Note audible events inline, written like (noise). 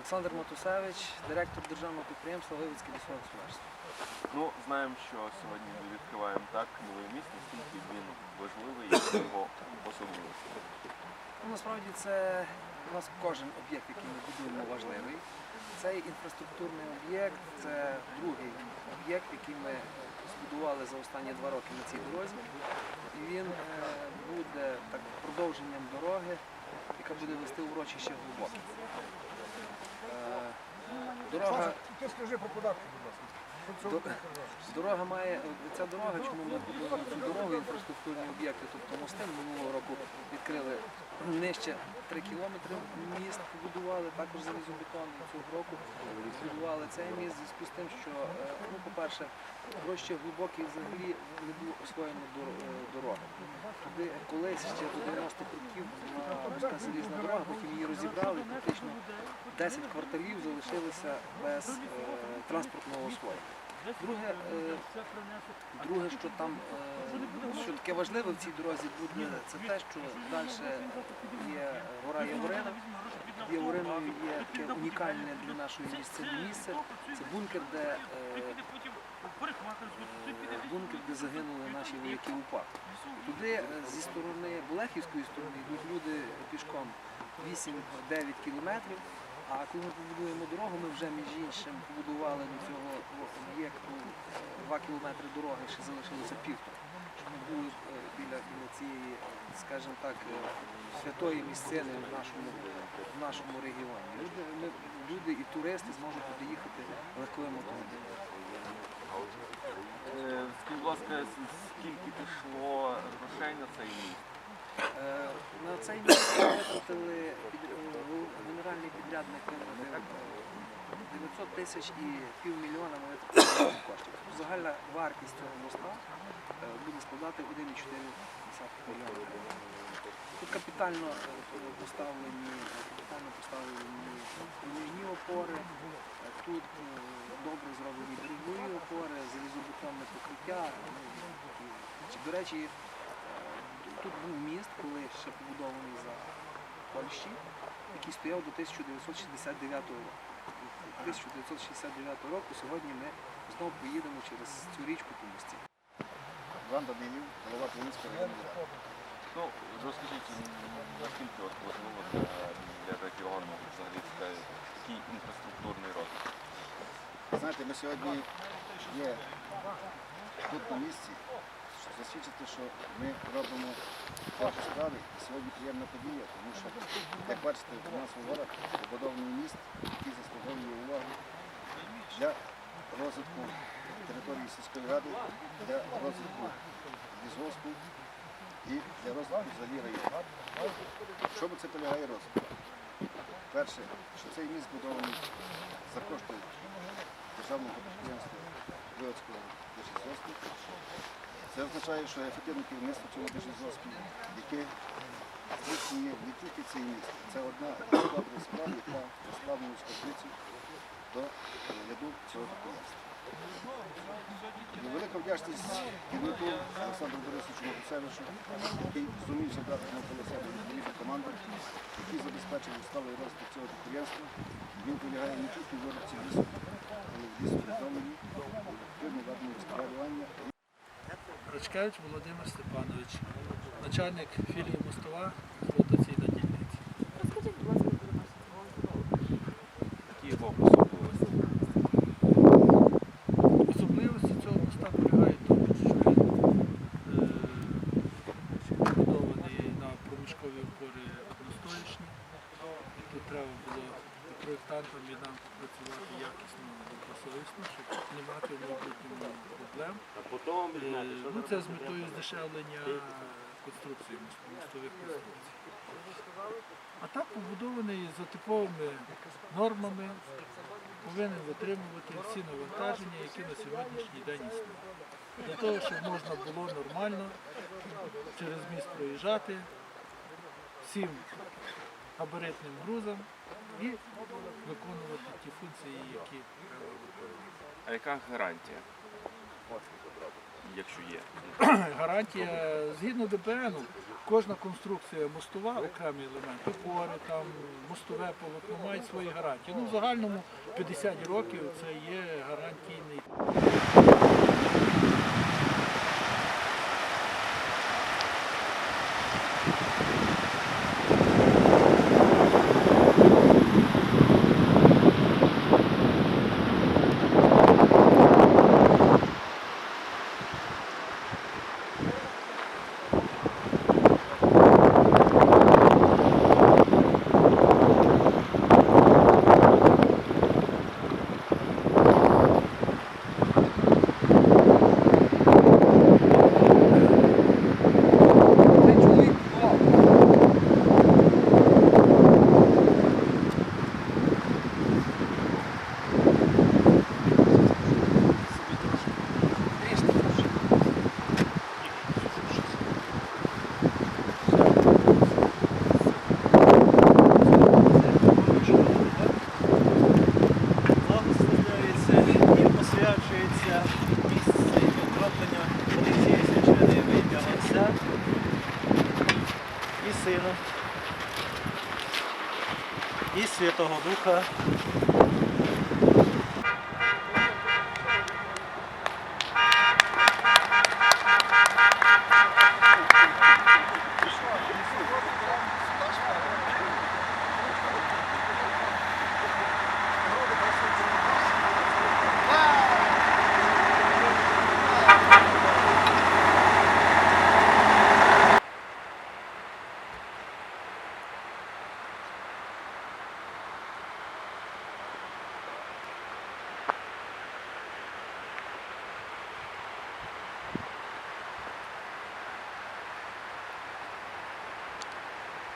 Олександр Матусевич, директор державного підприємства Вивицьке лісове господарство. Ну, знаємо, що сьогодні ми відкриваємо так новий міст, наскільки він важливий і його особливості. Ну, насправді це у нас кожен об'єкт, який ми будуємо, важливий. Цей інфраструктурний об'єкт це другий об'єкт, який ми збудували за останні два роки на цій дорозі. І він е, буде так продовженням дороги, яка буде вести урочище глибоке. Е, Дорога Ти скажи по податку, будь ласка. Дорога має ця дорога, чому ми будуємо цю дорогу, інфраструктурні об'єкти, тобто мости минулого року відкрили нижче 3 кілометри міст побудували, також залізобетонний цього року збудували цей міст в зв'язку з тим, що е, ну, по-перше, гроші глибокий взагалі не було освоєно дор- е, дороги. Туди колись ще до 90-х років була залізна дорога, потім її розібрали, практично 10 кварталів залишилися без е, транспортного освоєння. Друге, е, друге, що там е, що таке важливе в цій дорозі буде, це те, що далі є гора Яворина. Явориною є таке унікальне для нашої місцини місце. Це бункер, де бункер, де загинули наші вояки УПА. Туди е, зі сторони Болехівської сторони йдуть люди пішком 8-9 кілометрів. А коли ми побудуємо дорогу, ми вже між іншим побудували до цього об'єкту 2 кілометри дороги, ще залишилося півтора. Ми були е, біля, біля цієї, скажімо так, е, святої місцини в нашому, в нашому регіоні. Люди, люди і туристи зможуть туди їхати легковим автомобілем. Е, Скажіть, будь ласка, скільки пішло грошей на цей міст? Е, На цей ми витратили е, генеральний підрядник витратив е, 900 тисяч і півмільйона ми витратили коштів. Загальна вартість цього моста буде складати 1,4 мільйона гривень. Тут капітально поставлені, капітально поставлені опори, тут добре зроблені берегові опори, залізобетонне покриття. До речі, е, Тут був міст, коли ще побудований за Польщі, який стояв до 1969 року. 1969 року сьогодні ми знову поїдемо через цю річку по місті. Іван Данилів, голова Київської районної ради. Ну, розкажіть, наскільки от важливо для, для регіону взагалі такий інфраструктурний розвиток? Знаєте, ми сьогодні є тут на місці, щоб засвідчити, що ми робимо хороші справи. І сьогодні приємна подія, тому що, як бачите, у нас у горах побудований міст, який заслуговує увагу для розвитку території сільської ради, для розвитку лісгоспу і для розвитку взагалі району. Чому це полягає розвиток? Перше, що цей міст збудований за кошти державного підприємства Вилицького держлісгоспу. Це означає, що ефективне керівництво цього держлісгоспу, яке здійснює не тільки цей міст, це одна добрих справ, яка розслаблена скарбницю до ряду цього підприємства. Велика вдячність керівнику Олександру Борисовичу Макусевичу, який зумів забрати навколо себе відповідну команду, який забезпечив сталий розвиток цього підприємства. Він полягає не тільки в Рачкевич Володимир Степанович, начальник філії Мостова експлуатаційна дільниця. Розкажіть, будь ласка, про наш Які його особливості? Особливості цього моста полягають в тому, що він е, побудований на проміжкові опори одностоячні. І тут треба було і проєктантам і нам працювати якісно добросовісно, щоб не мати в майбутньому проблем. Е, Ну, це з метою здешевлення конструкції, мостових конструкцій. А так побудований за типовими нормами, повинен витримувати всі навантаження, які на сьогоднішній день існують. Для того, щоб можна було нормально через міст проїжджати всім габаритним грузом і виконувати ті функції, які треба виконувати. А яка гарантія? Якщо є? (clears throat) гарантія згідно ДПН, кожна конструкція мостова, окремий елемент, опори, там, мостове полотно мають свої гарантії. Ну, в загальному 50 років це є гарантійний. Сина, і Святого Духа.